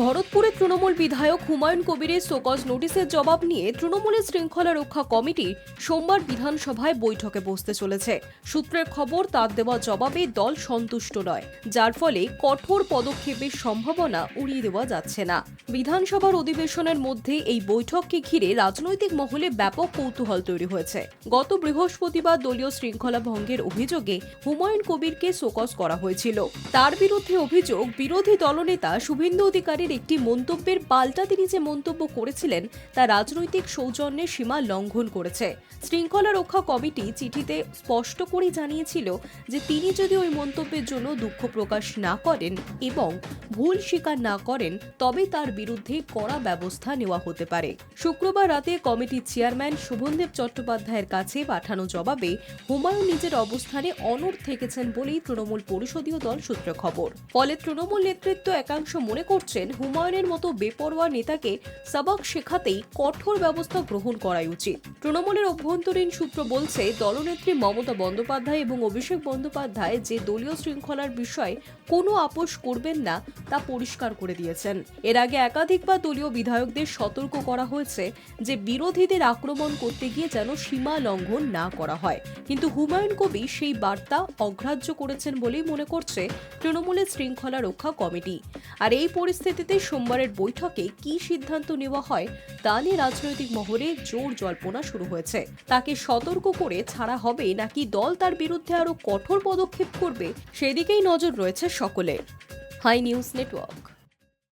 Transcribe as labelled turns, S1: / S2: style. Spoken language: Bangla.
S1: ভরতপুরে তৃণমূল বিধায়ক হুমায়ুন কবিরের শোকজ নোটিশের জবাব নিয়ে তৃণমূলের শৃঙ্খলা রক্ষা কমিটি সোমবার বিধানসভায় বৈঠকে বসতে চলেছে। সূত্রের খবর, তার দেওয়া জবাবে দল সন্তুষ্ট নয়, যার ফলে কঠোর পদক্ষেপের সম্ভাবনা উড়িয়ে দেওয়া যাচ্ছে না। বিধানসভার অধিবেশনের মধ্যে এই বৈঠককে ঘিরে রাজনৈতিক মহলে ব্যাপক কৌতূহল তৈরি হয়েছে। গত বৃহস্পতিবার দলীয় শৃঙ্খলা ভঙ্গের অভিযোগে হুমায়ুন কবিরকে শোকজ করা হয়েছিল। তার বিরুদ্ধে অভিযোগ, বিরোধী দলনেতা শুভেন্দু অধিকারীর একটি মন্তব্যের পাল্টা তিনি যে মন্তব্য করেছিলেন, তা রাজনৈতিক সৌজন্যের সীমা লঙ্ঘন করেছে। শৃঙ্খলা রক্ষা কমিটি চিঠিতে স্পষ্ট করে জানিয়েছিল যে তিনি যদি ওই মন্তব্যের জন্য দুঃখ প্রকাশ না করেন এবং ভুল স্বীকার না করেন, তবে তার বিরুদ্ধে কড়া ব্যবস্থা নেওয়া হতে পারে। শুক্রবার রাতে কমিটির চেয়ারম্যান শুভনদেব চট্টোপাধ্যায়ের কাছে পাঠানো জবাবে হুমায়ুন নিজের অবস্থানে অনড় থেকেছেন বলেই তৃণমূল পরিষদীয় দল সূত্রে খবর। ফলে তৃণমূল নেতৃত্ব একাংশ মনে করছেন হুমায়ুনের মতো বেপরোয়া নেতাকে সবক শেখাতেই কঠোর ব্যবস্থা গ্রহণ করাই উচিত। তৃণমূলের অভ্যন্তরীণ সূত্র বলছে, দলনেত্রী মমতা বন্দ্যোপাধ্যায় এবং অভিষেক বন্দ্যোপাধ্যায় যে দলীয় শৃঙ্খলার বিষয়ে কোনো আপোষ করবেন না, তা পরিষ্কার করে দিয়েছেন। এর আগে একাধিকবার দলীয় বিধায়কদের সতর্ক করা হয়েছে যে বিরোধীদের আক্রমণ করতে গিয়ে যেন সীমা লঙ্ঘন না করা হয়। কিন্তু হুমায়ুন কবি সেই বার্তা অগ্রাহ্য করেছেন বলেই মনে করছে তৃণমূলের শৃঙ্খলা রক্ষা কমিটি। আর এই পরিস্থিতিতে সোমবারের বৈঠকে কি সিদ্ধান্ত নেওয়া হয় তা নিয়ে রাজনৈতিক মহলে জোর জল্পনা শুরু হয়েছে। তাকে সতর্ক করে ছাড়া হবে নাকি দল তার বিরুদ্ধে আরও কঠোর পদক্ষেপ করবে সেদিকেই নজর রয়েছে সকলের। Hi news network.